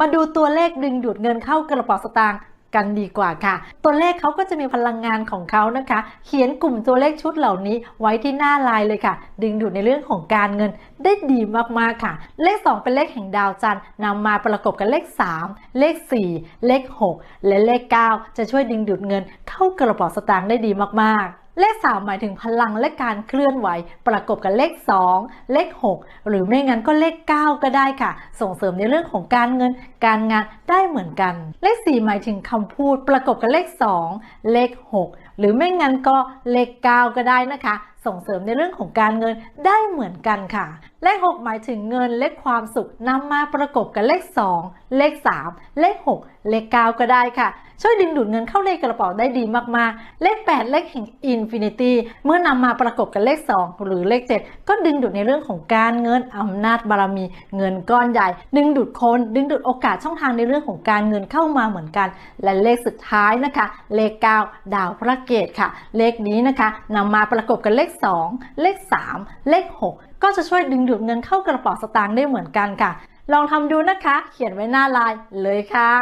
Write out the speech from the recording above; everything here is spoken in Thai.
มาดูตัวเลขดึงดูดเงินเข้ากระเป๋าสตางค์กันดีกว่าค่ะ ตัวเลขเขาก็จะมีพลังงานของเขานะคะ เขียนกลุ่มตัวเลขชุดเหล่านี้ไว้ที่หน้าลายเลยค่ะ ดึงดูดในเรื่องของการเงินได้ดีมากๆค่ะ เลข 2 เป็นเลขแห่งดาวจันทร์นำมาประกบกับเลข 3 เลข 4 เลข 6 และเลข 9 จะช่วยดึงดูดเงินเข้ากระเป๋าสตางค์ได้ดีมากๆ เลข 3 หมายถึงพลังและการเคลื่อนไหว ประกบกับเลข 2 เลข 6 หรือไม่งั้นก็เลข 9 ก็ได้ค่ะ ส่งเสริมในเรื่องของการเงิน การงานได้เหมือนกัน เลข 4 หมายถึงคำพูด ประกบกับเลข 2 เลข 6 หรือไม่งั้นก็เลข 9 ก็ได้นะคะ ส่งเสริมในเรื่องของการเงินได้เหมือนกันค่ะ เลข 6 หมายถึงเงินและความสุขนำมาประกบกับเลข 2 เลข 3 เลข 6 เลข 9 ก็ได้ค่ะ ช่วยดึงดูดเงินเข้าในกระเป๋าได้ดีมากๆ เลข 8 เลขแห่งอินฟินิตี้เมื่อนำมาประกบกับเลข 2 หรือเลข 7 ก็ดึงดูดในเรื่องของการเงินอำนาจบารมี เงินก้อนใหญ่ ดึงดูดคนดึงดูดโอกาสช่องทางในเรื่องของการเงินเข้ามาเหมือนกัน และเลขสุดท้ายนะคะ เลข 9 ดาวพระเกตค่ะ เลขนี้นะคะนำมาประกบกับเลขข 2 เลข 3 เลข 6 ก็จะช่วยดึงดูดเงินเข้ากระเป๋าสตางค์ได้เหมือนกันค่ะ ลองทำดูนะคะ เขียนไว้หน้าไลน์เลยค่ะ